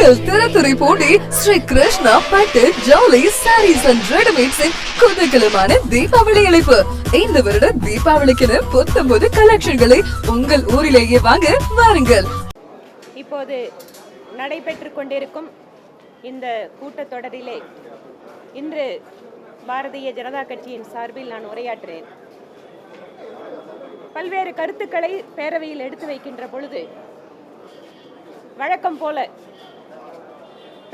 உங்கள் திறத்துறை போட்டி ஸ்ரீ கிருஷ்ணா பட்டு ஜவுளி சாரீஸ் அண்ட் ரெடிமேட்ஸின் குதகலமான தீபாவளி அழைப்பு இந்த வருட தீபாவளிக்கென புத்தம்போது கலெக்ஷன்களை உங்கள் ஊரிலேயே வாங்க வாருங்கள். இப்போது நடைபெற்று கொண்டிருக்கும் இந்த கூட்டத்தொடரிலே இன்று பாரதிய ஜனதா கட்சியின் சார்பில் நான் உரையாற்றுறேன் பல்வேறு கருத்துக்களை பேரவையில் எடுத்து வைக்கின்ற பொழுது வழக்கம் போல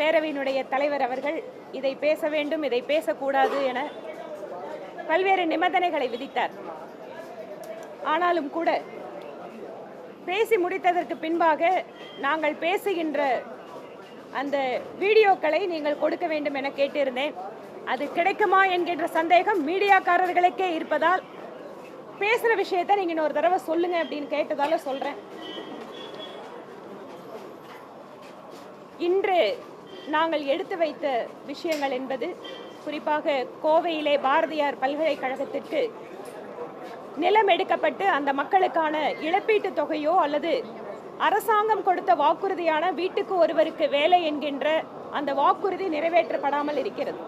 பேரவையினுடைய தலைவர் அவர்கள் இதை பேச வேண்டும் இதை பேசக்கூடாது என பல்வேறு நிபந்தனைகளை விதித்தார். ஆனாலும் கூட பேசி முடித்ததற்கு பின்பாக நாங்கள் பேசுகின்ற அந்த வீடியோக்களை நீங்கள் கொடுக்க வேண்டும் என கேட்டிருந்தேன். அது கிடைக்குமா என்கின்ற சந்தேகம் மீடியாக்காரர்களுக்கே இருப்பதால் பேசுகிற விஷயத்தை நீங்கள் இன்னொரு தடவை சொல்லுங்க அப்படின்னு கேட்டதால சொல்கிறேன் இன்று நாங்கள் எடுத்து வைத்த விஷயங்கள் என்பது குறிப்பாக கோவையிலே பாரதியார் பல்கலைக்கழகத்திற்கு நிலம் எடுக்கப்பட்டு அந்த மக்களுக்கான இழப்பீட்டுத் தொகையோ அல்லது அரசாங்கம் கொடுத்த வாக்குறுதியான வீட்டுக்கு ஒருவருக்கு வேலை என்கின்ற அந்த வாக்குறுதி நிறைவேற்றப்படாமல் இருக்கிறது.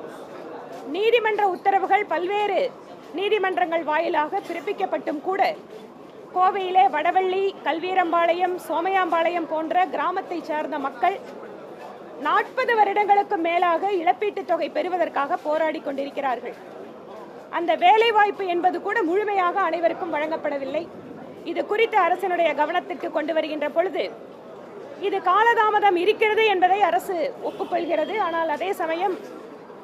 நீதிமன்ற உத்தரவுகள் பல்வேறு நீதிமன்றங்கள் வாயிலாக பிறப்பிக்கப்பட்டும் கூட கோவையிலே வடவள்ளி கல்வீரம்பாளையம் சோமையாம்பாளையம் போன்ற கிராமத்தைச் சார்ந்த மக்கள் நாற்பது வருடங்களுக்கு மேலாக இழப்பீட்டுத் தொகை பெறுவதற்காக போராடி கொண்டிருக்கிறார்கள். அந்த வேலை வாய்ப்பு என்பது கூட முழுமையாக அனைவருக்கும் வழங்கப்படவில்லை. இது குறித்து அரசினுடைய கவனத்திற்கு கொண்டு வருகின்ற பொழுது இது காலதாமதம் இருக்கிறது என்பதை அரசு ஒப்புக்கொள்கிறது. ஆனால் அதே சமயம்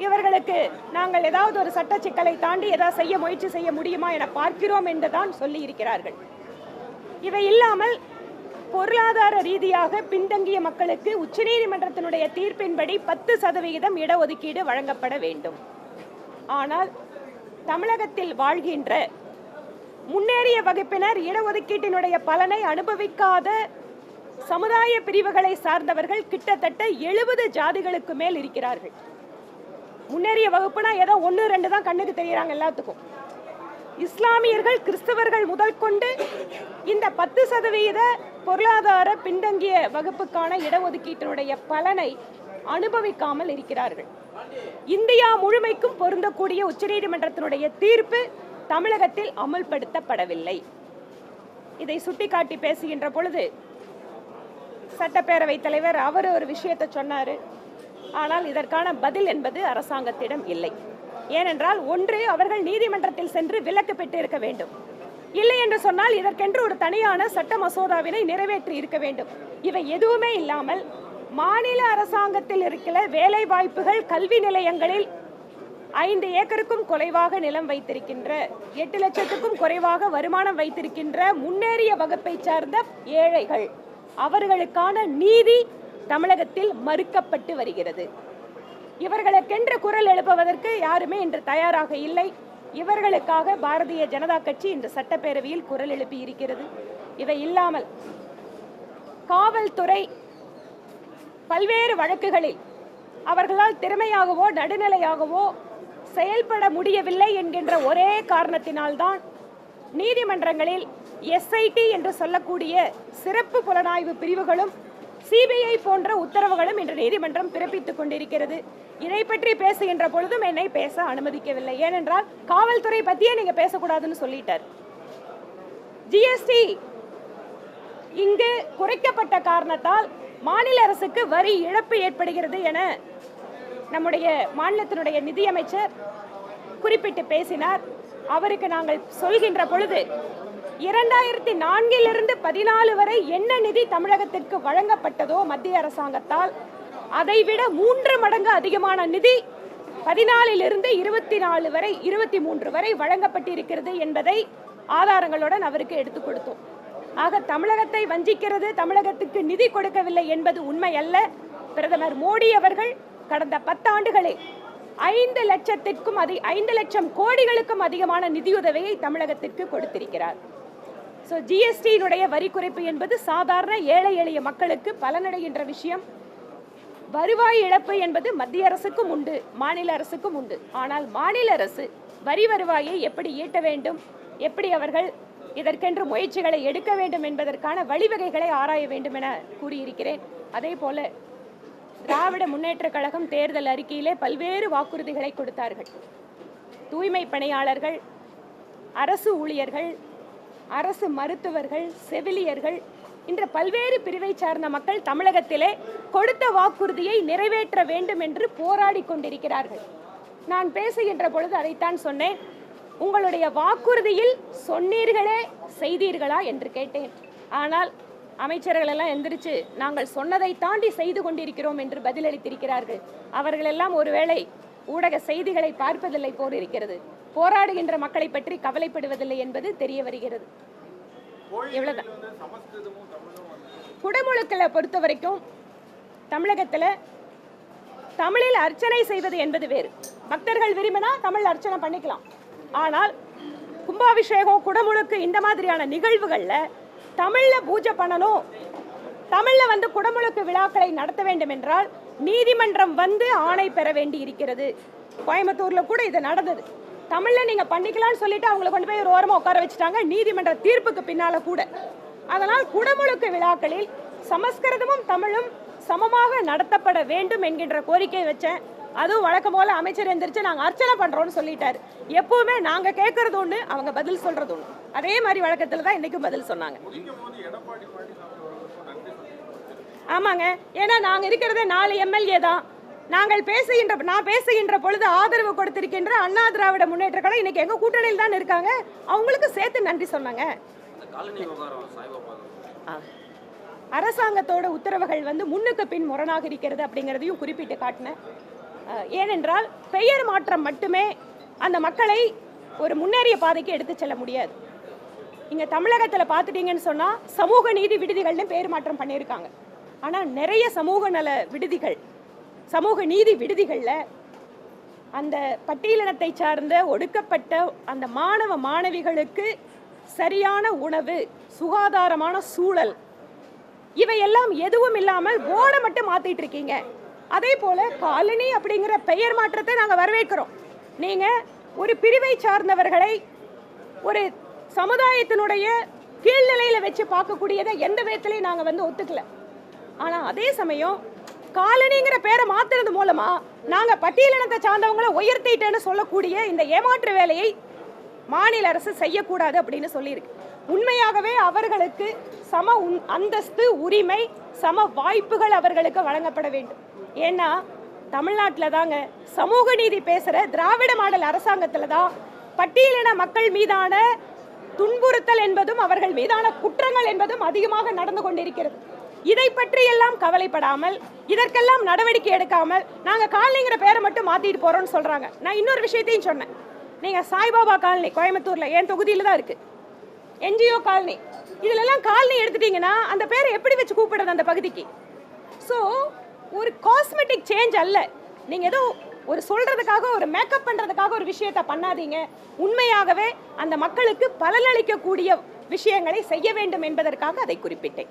இவர்களுக்கு நாங்கள் ஏதாவது ஒரு சட்ட சிக்கலை தாண்டி ஏதாவது செய்ய முயற்சி செய்ய முடியுமா என பார்க்கிறோம் என்றுதான் சொல்லி இருக்கிறார்கள் இவை இல்லாமல் பொருளாதார ரீதியாக பின்தங்கிய மக்களுக்கு உச்சநீதிமன்றத்தினுடைய தீர்ப்பின்படி பத்து சதவிகிதம் இடஒதுக்கீடு வழங்கப்பட வேண்டும். ஆனால் தமிழகத்தில் வாழ்கின்ற முன்னேறிய வகுப்பினர் இடஒதுக்கீட்டினுடைய பலனை அனுபவிக்காத சமுதாய பிரிவுகளை சார்ந்தவர்கள் கிட்டத்தட்ட எழுபது ஜாதிகளுக்கு மேல் இருக்கிறார்கள். முன்னேறிய வகுப்புனா ஏதோ ஒன்று ரெண்டு தான் கண்ணுக்கு தெரிகிறாங்க எல்லாத்துக்கும். இஸ்லாமியர்கள் கிறிஸ்தவர்கள் முதல் கொண்டு இந்த பத்து சதவீத பொருளாதார பின்தங்கிய வகுப்புக்கான இடஒதுக்கீட்டினுடைய பலனை அனுபவிக்காமல் இருக்கிறார்கள். இந்தியா முழுமைக்கும் பொருந்தக்கூடிய உச்சநீதிமன்றத்தினுடைய தீர்ப்பு தமிழகத்தில் அமல்படுத்தப்படவில்லை. இதை சுட்டிக்காட்டி பேசுகின்ற பொழுது சட்டப்பேரவை தலைவர் அவர் ஒரு விஷயத்தை சொன்னார். ஆனால் இதற்கான பதில் என்பது அரசாங்கத்திடம் இல்லை. ஏனென்றால் ஒன்று அவர்கள் நீதிமன்றத்தில் சென்று விலக்கு பெற்று இருக்க வேண்டும். இல்லை என்று சொன்னால் இதற்கென்று ஒரு தனியான சட்ட மசோதாவினை நிறைவேற்றி இருக்க வேண்டும். இவை எதுவுமே இல்லாமல் மாநில அரசாங்கத்தில் இருக்கிற வேலை வாய்ப்புகள் கல்வி நிலையங்களில் ஐந்து ஏக்கருக்கும் குறைவாக நிலம் வைத்திருக்கின்ற எட்டு லட்சத்துக்கும் குறைவாக வருமானம் வைத்திருக்கின்ற முன்னேறிய வகுப்பை சார்ந்த ஏழைகள் அவர்களுக்கான நீதி தமிழகத்தில் மறுக்கப்பட்டு வருகிறது. இவர்களுக்கென்று குரல் எழுப்புவதற்கு யாருமே இன்று தயாராக இல்லை. இவர்களுக்காக பாரதிய ஜனதா கட்சி இன்று சட்டப்பேரவையில் குரல் எழுப்பி இருக்கிறது. இவை இல்லாமல் காவல்துறை பல்வேறு வழக்குகளில் அவர்களால் திறமையாகவோ நடுநிலையாகவோ செயல்பட முடியவில்லை என்கின்ற ஒரே காரணத்தினால்தான் நீதிமன்றங்களில் எஸ்ஐடி என்று சொல்லக்கூடிய சிறப்பு புலனாய்வு பிரிவுகளும் சிபிஐ போன்ற உத்தரவுகளும் இன்று நீதிமன்றம் பிறப்பித்துக் கொண்டிருக்கிறது. இதை பற்றி பேசுகின்ற பொழுதும் என்னை பேச அனுமதிக்கவில்லை. ஏனென்றால் காவல்துறை பத்தியே நீங்க பேசக்கூடாதுன்னு சொல்லிட்டார். ஜிஎஸ்டி இங்கு குறைக்கப்பட்ட காரணத்தால் மாநில அரசுக்கு வரி இழப்பு ஏற்படுகிறது என நம்முடைய மாநிலத்தினுடைய நிதியமைச்சர் குறிப்பிட்டு பேசினார். அவருக்கு நாங்கள் சொல்கின்ற பொழுது இரண்டாயிரத்தி நான்கிலிருந்து பதினாலு வரை என்ன நிதி தமிழகத்திற்கு வழங்கப்பட்டதோ மத்திய அரசாங்கத்தால் அதைவிட மூன்று மடங்கு அதிகமான நிதி பதினாலிலிருந்து இருபத்தி நாலு வரை இருபத்தி மூன்று வரை வழங்கப்பட்டிருக்கிறது என்பதை ஆதாரங்களுடன் அவருக்கு எடுத்துக் கொடுத்தோம். ஆக தமிழகத்தை வஞ்சிக்கிறது தமிழகத்துக்கு நிதி கொடுக்கவில்லை என்பது உண்மை அல்ல பிரதமர் மோடி அவர்கள் கடந்த பத்தாண்டுகளில் ஐந்து லட்சத்திற்கும் அதி ஐந்து லட்சம் கோடிகளுக்கும் அதிகமான நிதியுதவியை தமிழகத்திற்கு கொடுத்திருக்கிறார். ஸோ ஜிஎஸ்டியினுடைய வரி குறைப்பு என்பது சாதாரண ஏழை எளிய மக்களுக்கு பலனடைகின்ற விஷயம். வருவாய் இழப்பு என்பது மத்திய அரசுக்கும் உண்டு மாநில அரசுக்கும் உண்டு. ஆனால் மாநில அரசு வரி வருவாயை எப்படி ஈட்ட வேண்டும்? எப்படி அவர்கள் இதற்கென்று முயற்சிகளை எடுக்க வேண்டும் என்பதற்கான வழிவகைகளை ஆராய வேண்டும் என கூறியிருக்கிறேன். அதே போல திராவிட முன்னேற்றக் கழகம் தேர்தல் அறிக்கையிலே பல்வேறு வாக்குறுதிகளை கொடுத்தார்கள். தூய்மை பணியாளர்கள் அரசு ஊழியர்கள் அரசு மருத்துவர்கள் செவிலியர்கள் இன்று பல்வேறு பிரிவை சார்ந்த மக்கள் தமிழகத்திலே கொடுத்த வாக்குறுதியை நிறைவேற்ற வேண்டும் என்று போராடி கொண்டிருக்கிறார்கள். நான் பேசுகின்ற பொழுது அதைத்தான் சொன்னேன். உங்களுடைய வாக்குறுதியில் சொன்னீர்களே செய்தீர்களா என்று கேட்டேன். ஆனால் அமைச்சர்கள் எல்லாம் எந்திரிச்சு நாங்கள் சொன்னதை தாண்டி செய்து கொண்டிருக்கிறோம் என்று பதிலளித்திருக்கிறார்கள். அவர்களெல்லாம் ஒருவேளை ஊடக செய்திகளை பார்ப்பதில்லை போல் இருக்கிறது போராடுகின்ற மக்களை பற்றி கவலைப்படுவதில்லை என்பது தெரிய வருகிறது. குடமுழுக்களை பொறுத்த வரைக்கும் தமிழகத்தில் தமிழில் அர்ச்சனை செய்வது என்பது வேறு. பக்தர்கள் விரும்பினா தமிழ் அர்ச்சனை பண்ணிக்கலாம். ஆனால் கும்பாபிஷேகம் குடமுழுக்கு இந்த மாதிரியான நிகழ்வுகளில் தமிழில் பூஜை பண்ணணும். தமிழில் வந்து குடமுழுக்கு விழாக்களை நடத்த வேண்டும் என்றால் நீதிமன்றம் வந்து ஆணை பெற வேண்டி இருக்கிறது கோயம்புத்தூரில் கூட இது நடந்தது. தமிழில் நீங்கள் பண்ணிக்கலாம்னு சொல்லிட்டு அவங்கள கொண்டு போய் ஒரு ஓரமாக உட்கார வச்சுட்டாங்க. நீதிமன்ற தீர்ப்புக்கு பின்னால் கூட. அதனால் குடமுழுக்கு விழாக்களில் சமஸ்கிருதமும் தமிழும் சமமாக நடத்தப்பட வேண்டும் என்கின்ற கோரிக்கை வச்சேன். அதுவும் வழக்கம் போல அமைச்சர் எந்திரிச்சு நாங்கள் அர்ச்சனை பண்றோம்னு சொல்லிட்டாரு. எப்பவுமே நாங்க கேட்கறது ஒண்ணு அவங்க பதில் சொல்றது ஒண்ணு. அதே மாதிரி வழக்கத்துல தான் இன்னைக்கும் பதில் சொன்னாங்க. ஆமாங்க. ஏன்னா நாங்க இருக்கிறதே நாலு எம்எல்ஏ தான். நாங்கள் பேசுகின்ற நான் பேசுகின்ற பொழுது ஆதரவு கொடுத்திருக்கின்ற அண்ணா திராவிட முன்னேற்ற கழகம் இன்னைக்கு எங்க கூட்டணியில் தான் இருக்காங்க. அவங்களுக்கு சேர்த்து நன்றி சொன்னாங்க. அரசாங்கத்தோட உத்தரவுகள் வந்து முன்னுக்கு பின் முரணாக இருக்கிறது அப்படிங்கிறதையும் குறிப்பிட்டு காட்டினேன். ஏனென்றால் பெயர் மாற்றம் மட்டுமே அந்த மக்களை ஒரு முன்னேறிய பாதைக்கு எடுத்து செல்ல முடியாது. இங்கே தமிழகத்தில் பார்த்துட்டீங்கன்னு சொன்னால் சமூக நீதி விடுதிகள்னு பேர் மாற்றம் பண்ணியிருக்காங்க. ஆனால் நிறைய சமூக நல விடுதிகள் சமூக நீதி விடுதிகளில் அந்த பட்டியலினத்தை சார்ந்த ஒடுக்கப்பட்ட அந்த மாணவ மாணவிகளுக்கு சரியான உணவு சுகாதாரமான சூழல் இவையெல்லாம் எதுவும் இல்லாமல் போர்டை மட்டும் மாத்திட்டு இருக்கீங்க. அதே போல காலனி அப்படிங்கிற பெயர் மாற்றத்தை நாங்கள் வரவேற்கிறோம். நீங்க ஒரு பிரிவை சார்ந்தவர்களை ஒரு சமுதாயத்தினுடைய கீழ்நிலையில வச்சு பார்க்கக்கூடியதை எந்த விதத்திலையும் நாங்கள் வந்து ஒத்துக்கல. ஆனால் அதே சமயம் காலனிங்கிற பேரை மாத்துறது மூலமா நாங்க பட்டியலினத்தை சார்ந்தவங்களை உயர்த்திட்டேன்னு சொல்லக்கூடிய இந்த ஏமாற்று வேலையை மாநில அரசு செய்யக்கூடாது அப்படின்னு சொல்லியிருக்கு. உண்மையாகவே அவர்களுக்கு சம உன்- அந்தஸ்து உரிமை சம வாய்ப்புகள் அவர்களுக்கு வழங்கப்பட வேண்டும். ஏன்னா தமிழ்நாட்டில் தாங்க சமூக நீதி பேசுகிற திராவிட மாடல் அரசாங்கத்தில் தான் பட்டியலின மக்கள் மீதான துன்புறுத்தல் என்பதும் அவர்கள் மீதான குற்றங்கள் என்பதும் அதிகமாக நடந்து கொண்டிருக்கிறது. இதை பற்றி எல்லாம் கவலைப்படாமல் இதற்கெல்லாம் நடவடிக்கை எடுக்காமல் நாங்கள் காலனிங்கிற பேரை மட்டும் மாற்றிட்டு போகிறோம்னு சொல்கிறாங்க நான் இன்னொரு விஷயத்தையும் சொன்னேன். நீங்கள் சாய்பாபா காலனி கோயம்புத்தூரில் என் தொகுதியில் தான் இருக்குது என்ஜிஓ காலனி. இதிலெல்லாம் காலனி எடுத்துட்டீங்கன்னா அந்த பேரை எப்படி வச்சு கூப்பிடுறது அந்த பகுதிக்கு? ஸோ ஒரு காஸ்மெட்டிக் சேஞ்ச் அல்ல. நீங்கள் ஏதோ ஒரு சொல்கிறதுக்காக ஒரு மேக்கப் பண்ணுறதுக்காக ஒரு விஷயத்தை பண்ணாதீங்க. உண்மையாகவே அந்த மக்களுக்கு பலனளிக்கக்கூடிய விஷயங்களை செய்ய வேண்டும் என்பதற்காக அதை குறிப்பிட்டேன்.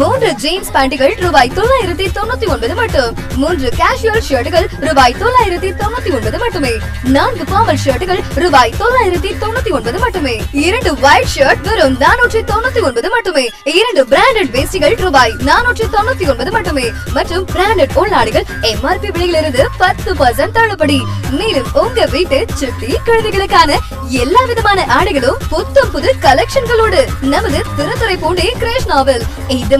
மூன்று ஜீன்ஸ் பேண்டுகள் ரூபாய் தொள்ளாயிரத்தி தொண்ணூத்தி ஒன்பது மட்டும். மூன்று கேஷுவல் ஷர்ட்டுகள் ரூபாய் தொள்ளாயிரத்தி தொண்ணூத்தி ஒன்பது மட்டுமே. நான்கு பாமல் ஷர்ட்டுகள் ரூபாய் தொள்ளாயிரத்தி தொண்ணூத்தி ஒன்பது மட்டுமே. இரண்டு ஒயிட் ஷர்ட் வெறும் நானூற்றி தொண்ணூத்தி ஒன்பது மட்டுமே. இரண்டு பிராண்டட் வேஸ்டிகள் ரூபாய் நானூற்றி தொண்ணூத்தி ஒன்பது மட்டுமே. மற்றும் பிராண்டட் உள்நாடுகள் எம்ஆர்பி விலையிலிருந்து பத்து பர்சன்ட் தள்ளுபடி. மேலும் உங்க வீட்டு சுத்தி குழந்தைகளுக்கான எல்லா விதமான ஆடைகளும் புத்தம் புது கலெக்ஷன்களோடு நமது திருத்துறை திருத்துறைப்பூண்டி கிருஷ்ணாவில் இது